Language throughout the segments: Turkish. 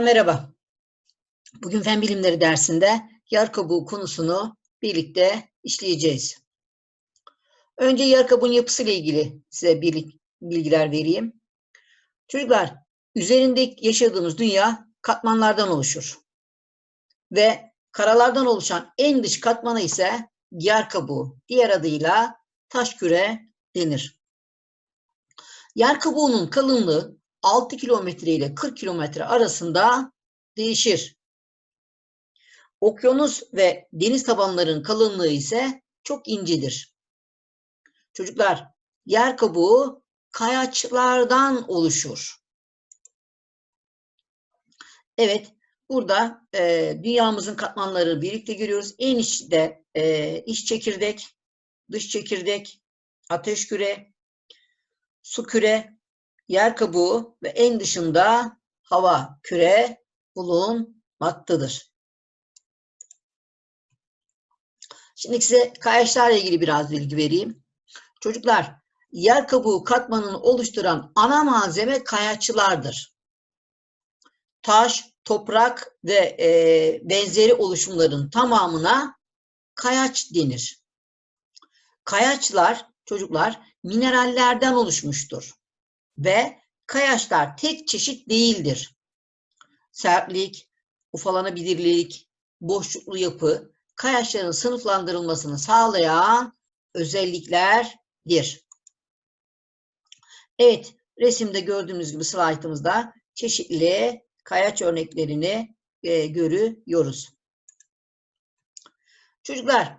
Merhaba. Bugün fen bilimleri dersinde yer kabuğu konusunu birlikte işleyeceğiz. Önce yer kabuğun yapısıyla ilgili size bilgiler vereyim. Çocuklar, üzerinde yaşadığımız dünya katmanlardan oluşur. Ve karalardan oluşan en dış katmanı ise yer kabuğu, diğer adıyla taş küre denir. Yer kabuğunun kalınlığı 6 kilometre ile 40 kilometre arasında değişir. Okyanus ve deniz tabanlarının kalınlığı ise çok incedir. Çocuklar, yer kabuğu kayaçlardan oluşur. Evet, burada e, dünyamızın katmanları birlikte görüyoruz. En içte e, iç çekirdek, dış çekirdek, ateş küre, su küre, yer kabuğu ve en dışında hava küre bulunmaktadır. Şimdi size kayaçlarla ilgili biraz bilgi vereyim. Çocuklar, yer kabuğu katmanını oluşturan ana malzeme kayaçlardır. Taş, toprak ve e, benzeri oluşumların tamamına kayaç denir. Kayaçlar, çocuklar, minerallerden oluşmuştur ve kayaçlar tek çeşit değildir. Sertlik, ufalanabilirlik, boşluklu yapı, kayaçların sınıflandırılmasını sağlayan özelliklerdir. Evet, resimde gördüğünüz gibi slaytımızda çeşitli kayaç örneklerini e, görüyoruz. Çocuklar,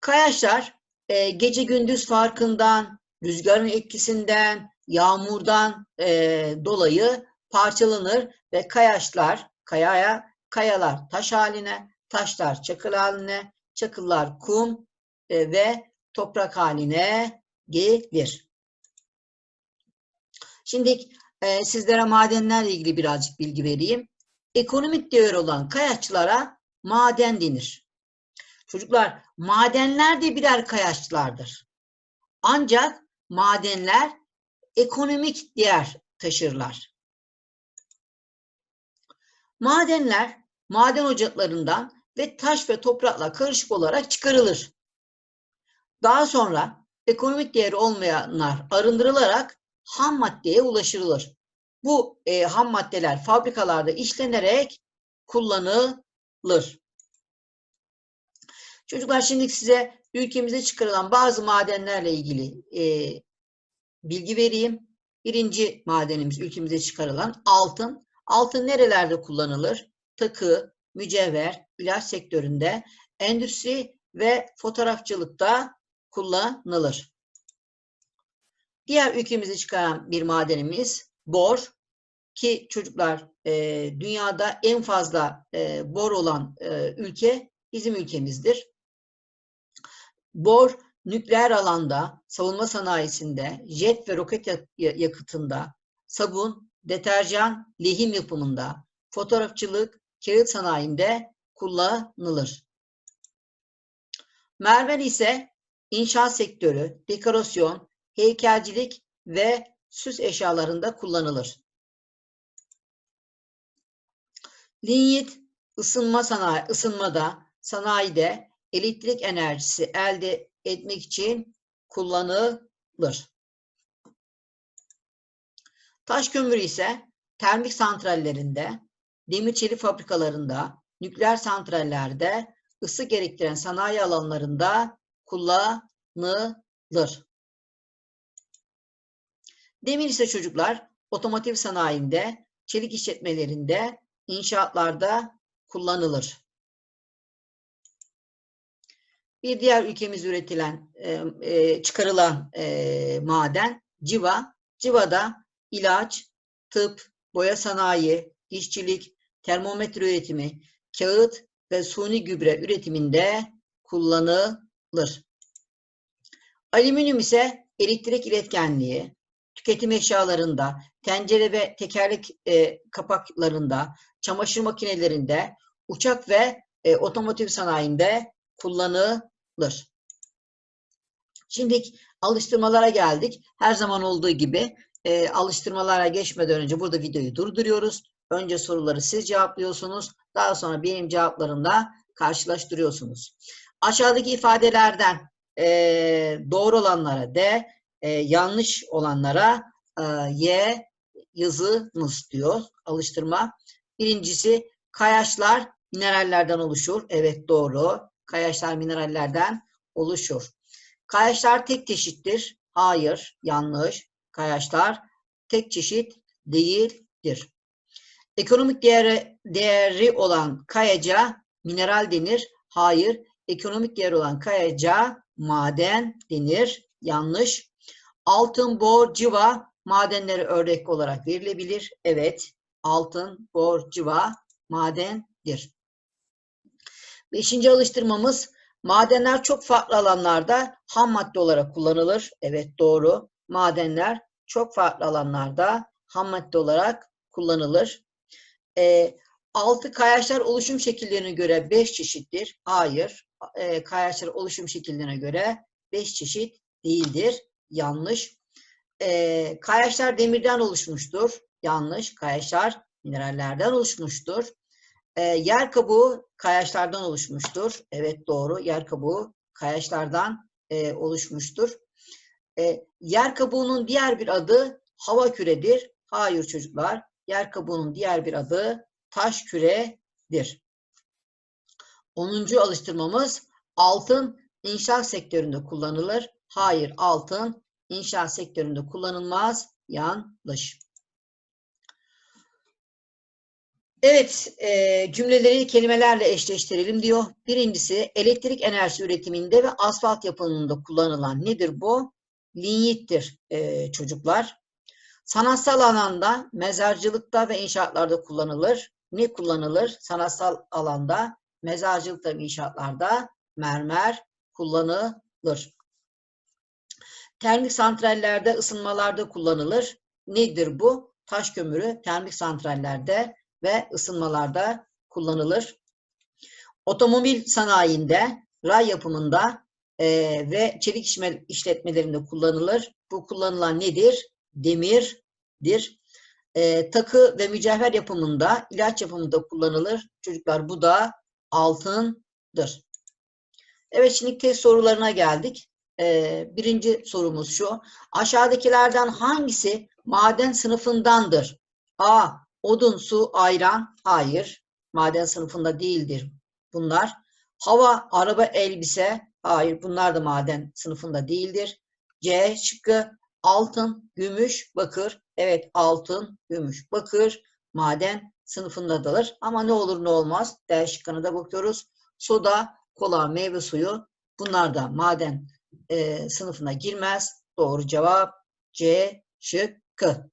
kayaçlar e, gece gündüz farkından, rüzgarın etkisinden, yağmurdan e, dolayı parçalanır ve kayaçlar, kayaya, kayalar taş haline, taşlar çakıl haline, çakıllar kum e, ve toprak haline gelir. Şimdi e, sizlere madenlerle ilgili birazcık bilgi vereyim. Ekonomik değer olan kayaçlara maden denir. Çocuklar, madenler de birer kayaçlardır. Ancak madenler ekonomik değer taşırlar. Madenler maden ocaklarından ve taş ve toprakla karışık olarak çıkarılır. Daha sonra ekonomik değeri olmayanlar arındırılarak ham maddeye ulaşırılır. Bu e, ham maddeler fabrikalarda işlenerek kullanılır. Çocuklar şimdi size ülkemize çıkarılan bazı madenlerle ilgili e, bilgi vereyim. Birinci madenimiz ülkemize çıkarılan altın. Altın nerelerde kullanılır? Takı, mücevher, ilaç sektöründe, endüstri ve fotoğrafçılıkta kullanılır. Diğer ülkemize çıkaran bir madenimiz bor ki çocuklar e, dünyada en fazla e, bor olan e, ülke bizim ülkemizdir. Bor nükleer alanda, savunma sanayisinde, jet ve roket yakıtında, sabun, deterjan, lehim yapımında, fotoğrafçılık, kağıt sanayinde kullanılır. Mermer ise inşaat sektörü, dekorasyon, heykelcilik ve süs eşyalarında kullanılır. Linyit ısınma sanayi, ısınmada, sanayide elektrik enerjisi elde etmek için kullanılır. Taş kömürü ise termik santrallerinde, demir çelik fabrikalarında, nükleer santrallerde, ısı gerektiren sanayi alanlarında kullanılır. Demir ise çocuklar otomotiv sanayinde, çelik işletmelerinde, inşaatlarda kullanılır. Bir diğer ülkemiz üretilen, e, çıkarılan e, maden civa. Civada ilaç, tıp, boya sanayi, işçilik, termometre üretimi, kağıt ve suni gübre üretiminde kullanılır. Alüminyum ise elektrik iletkenliği, tüketim eşyalarında, tencere ve tekerlek e, kapaklarında, çamaşır makinelerinde, uçak ve e, otomotiv sanayinde kullanılır alır. Şimdi alıştırmalara geldik. Her zaman olduğu gibi e, alıştırmalara geçmeden önce burada videoyu durduruyoruz. Önce soruları siz cevaplıyorsunuz. Daha sonra benim cevaplarımla karşılaştırıyorsunuz. Aşağıdaki ifadelerden e, doğru olanlara D, e, yanlış olanlara e, Y yazınız diyor alıştırma. Birincisi kayaçlar minerallerden oluşur. Evet doğru. Kayaçlar minerallerden oluşur. Kayaçlar tek çeşittir. Hayır, yanlış. Kayaçlar tek çeşit değildir. Ekonomik değeri, değeri olan kayaca mineral denir. Hayır, ekonomik değeri olan kayaca maden denir. Yanlış. Altın, bor, civa madenleri örnek olarak verilebilir. Evet, altın, bor, civa madendir. Beşinci alıştırmamız madenler çok farklı alanlarda ham madde olarak kullanılır. Evet doğru. Madenler çok farklı alanlarda ham madde olarak kullanılır. E, altı kayaçlar oluşum şekillerine göre beş çeşittir. Hayır. E, kayaçlar oluşum şekillerine göre beş çeşit değildir. Yanlış. E, kayaçlar demirden oluşmuştur. Yanlış. Kayaçlar minerallerden oluşmuştur. E, yer kabuğu kayaçlardan oluşmuştur. Evet doğru. Yer kabuğu kayaçlardan e, oluşmuştur. E, yer kabuğunun diğer bir adı hava küredir. Hayır çocuklar. Yer kabuğunun diğer bir adı taş küredir. Onuncu alıştırmamız altın inşaat sektöründe kullanılır. Hayır altın inşaat sektöründe kullanılmaz. Yanlış. Evet, e, cümleleri kelimelerle eşleştirelim diyor. Birincisi elektrik enerjisi üretiminde ve asfalt yapımında kullanılan nedir bu? Linyittir e, çocuklar. Sanatsal alanda, mezarcılıkta ve inşaatlarda kullanılır. Ne kullanılır? Sanatsal alanda, mezarcılıkta ve inşaatlarda mermer kullanılır. Termik santrallerde, ısınmalarda kullanılır. Nedir bu? Taş kömürü termik santrallerde ve ısınmalarda kullanılır. Otomobil sanayinde, ray yapımında e, ve çelik işletmelerinde kullanılır. Bu kullanılan nedir? Demirdir. E, takı ve mücevher yapımında, ilaç yapımında kullanılır. Çocuklar bu da altındır. Evet şimdi test sorularına geldik. E, birinci sorumuz şu. Aşağıdakilerden hangisi maden sınıfındandır? A. Odun, su, ayran. Hayır. Maden sınıfında değildir bunlar. Hava, araba, elbise. Hayır. Bunlar da maden sınıfında değildir. C şıkkı. Altın, gümüş, bakır. Evet altın, gümüş, bakır. Maden sınıfındadır. Ama ne olur ne olmaz. D şıkkına da bakıyoruz. Soda, kola, meyve suyu. Bunlar da maden e, sınıfına girmez. Doğru cevap C şıkkı.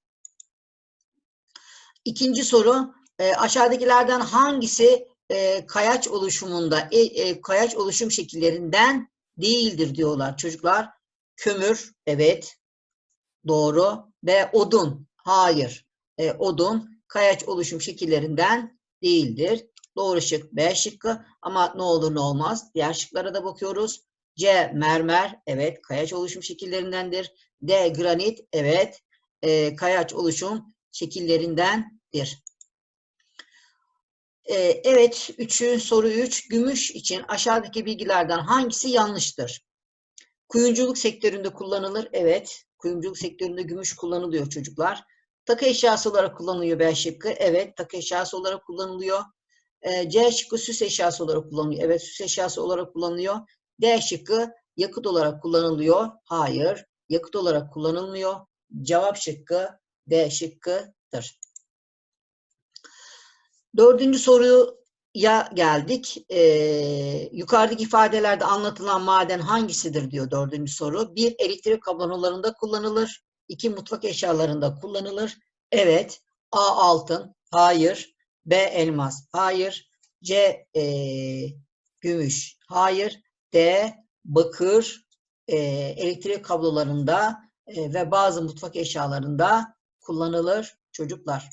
İkinci soru e, aşağıdakilerden hangisi e, kayaç oluşumunda e, e, kayaç oluşum şekillerinden değildir diyorlar çocuklar. Kömür evet doğru ve odun hayır. E, odun kayaç oluşum şekillerinden değildir. Doğru şık B şıkkı ama ne olur ne olmaz. Diğer şıklara da bakıyoruz. C mermer evet kayaç oluşum şekillerindendir. D granit evet e, kayaç oluşum şekillerindendir. Ee, evet, üçü, soru 3. Gümüş için aşağıdaki bilgilerden hangisi yanlıştır? Kuyumculuk sektöründe kullanılır. Evet, kuyumculuk sektöründe gümüş kullanılıyor çocuklar. Takı eşyası olarak kullanılıyor B şıkkı. Evet, takı eşyası olarak kullanılıyor. Ee, C şıkkı süs eşyası olarak kullanılıyor. Evet, süs eşyası olarak kullanılıyor. D şıkkı yakıt olarak kullanılıyor. Hayır, yakıt olarak kullanılmıyor. Cevap şıkkı D şıkkıdır. Dördüncü soruya geldik. Ee, yukarıdaki ifadelerde anlatılan maden hangisidir diyor dördüncü soru. Bir, elektrik kablolarında kullanılır. İki, mutfak eşyalarında kullanılır. Evet. A, altın. Hayır. B, elmas. Hayır. C, e, gümüş. Hayır. D, bakır. E, elektrik kablolarında e, ve bazı mutfak eşyalarında kullanılır çocuklar.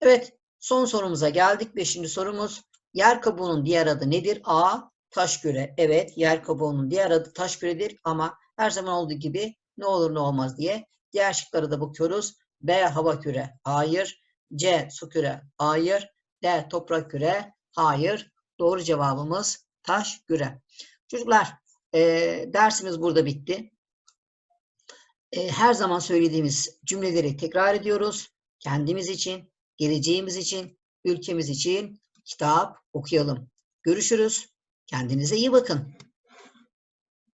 Evet, son sorumuza geldik. Beşinci sorumuz. Yer kabuğunun diğer adı nedir? A. Taş küre. Evet, yer kabuğunun diğer adı taş küredir ama her zaman olduğu gibi ne olur ne olmaz diye diğer şıklara da bakıyoruz. B. Hava küre. Hayır. C. Su küre. Hayır. D. Toprak küre. Hayır. Doğru cevabımız taş küre. Çocuklar e, dersimiz burada bitti. E, her zaman söylediğimiz cümleleri tekrar ediyoruz. Kendimiz için, geleceğimiz için, ülkemiz için kitap okuyalım. Görüşürüz. Kendinize iyi bakın.